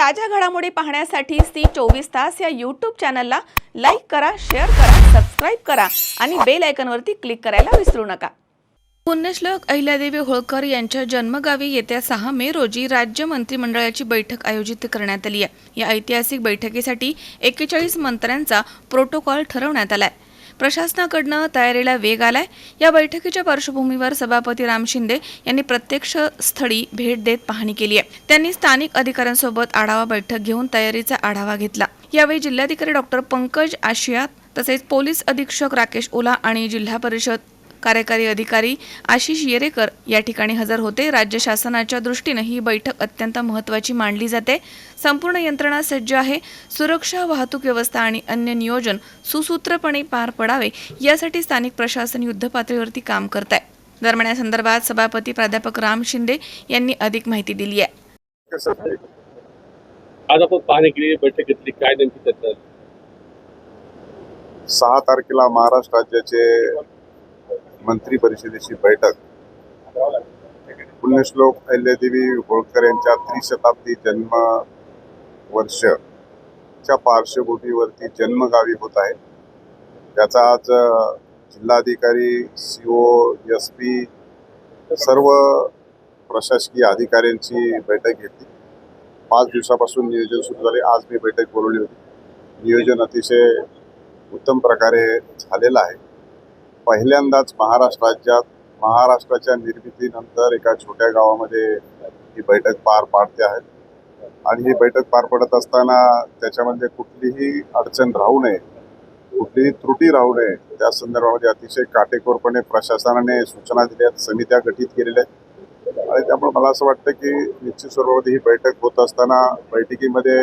ताज्या घडामोडी पाहण्यासाठी सी चोवीस तास या यूट्यूब चॅनलला लाईक करा शेअर करा सबस्क्राईब करा आणि बेल आयकनवरती क्लिक करायला विसरू नका. पुण्यश्लोक अहिल्यादेवी होळकर यांच्या जन्मगावी येत्या सहा मे रोजी राज्य मंत्रिमंडळाची बैठक आयोजित करण्यात आली आहे. या ऐतिहासिक बैठकीसाठी एक्केचाळीस मंत्र्यांचा प्रोटोकॉल ठरवण्यात आला आहे प्रशासनाकडनं तयारीला वेग आलाय. या बैठकीच्या पार्श्वभूमीवर सभापती राम शिंदे यांनी प्रत्यक्ष स्थळी भेट देत पाहणी केली आहे. त्यांनी स्थानिक अधिकाऱ्यांसोबत आढावा बैठक घेऊन तयारीचा आढावा घेतला. यावेळी जिल्हाधिकारी डॉक्टर पंकज आशिया तसेच पोलीस अधीक्षक राकेश ओला आणि जिल्हा परिषद कार्यकारी अधिकारी आशिष येरेकर या ठिकाणी हजर होते. राज्य शासनाच्या दृष्टीनं ही बैठक अत्यंत महत्त्वाची मानली जाते. संपूर्ण यंत्रणा सज्ज आहे. सुरक्षा वाहतूक व्यवस्था आणि अन्य नियोजन सुसूत्रपणे पार पडावे यासाठी स्थानिक प्रशासन युद्धपातळीवरती काम करत आहे दरम्यान या संदर्भात सभापती प्राध्यापक राम शिंदे यांनी अधिक माहिती दिली आहे? आज आपण पाहणी केली बैठक घेतली. काय नेमकी चर्चा? सहा तारखेला महाराष्ट्र राज्याचे मंत्री परिषदेची बैठक. पुण्यश्लोक अहिल्यादेवी होळकर यांच्या त्रिशताब्दी जन्म वर्षच्या पार्श्वभूमीवरती जन्मगावी होत आहे. त्याचा आज जिल्हाधिकारी सी ओ एस पी सर्व प्रशासकीय अधिकाऱ्यांची बैठक घेतली. पाच दिवसापासून नियोजन सुरू झाले. आज मी बैठक बोलवली होती. नियोजन अतिशय उत्तम प्रकारे झालेलं आहे. पहिल्यांदाच महाराष्ट्र राज्यात महाराष्ट्राच्या निर्मितीनंतर एका छोट्या गावामध्ये ही बैठक पार पाडते आहेत. आणि ही बैठक पार पडत असताना त्याच्यामध्ये कुठलीही अडचण राहू नये कुठलीही त्रुटी राहू नये त्या संदर्भामध्ये अतिशय काटेकोरपणे प्रशासनाने सूचना दिल्या आहेत समित्या गठीत केलेल्या आहेत. आणि त्यामुळे मला असं वाटतं की निश्चित स्वरूपामध्ये ही बैठक होत असताना बैठकीमध्ये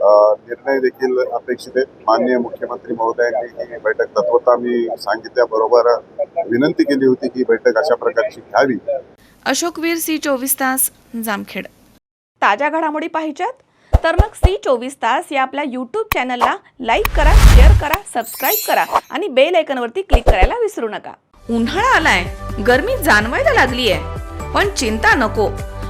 निर्णय देखील अपेक्षित आहेत. माननीय मुख्यमंत्री महोदयांनी ही बैठक तत्वता मी सांगितल्याबरोबर विनंती केली होती की बैठक अशा प्रकारची घ्यावी. अशोकवीर सी चोवीस तास जामखेड. ताज्या घडामोडी पाहिजेत? तर मग सी चोवीस तास या आपल्या यूट्यूब चॅनलला लाईक करा शेअर करा सबस्क्राईब करा आणि बेल आयकॉनवरती क्लिक करायला विसरू नका. उन्हाळा आलाय. गरमी जाणवायला लागलीय. पण चिंता नको.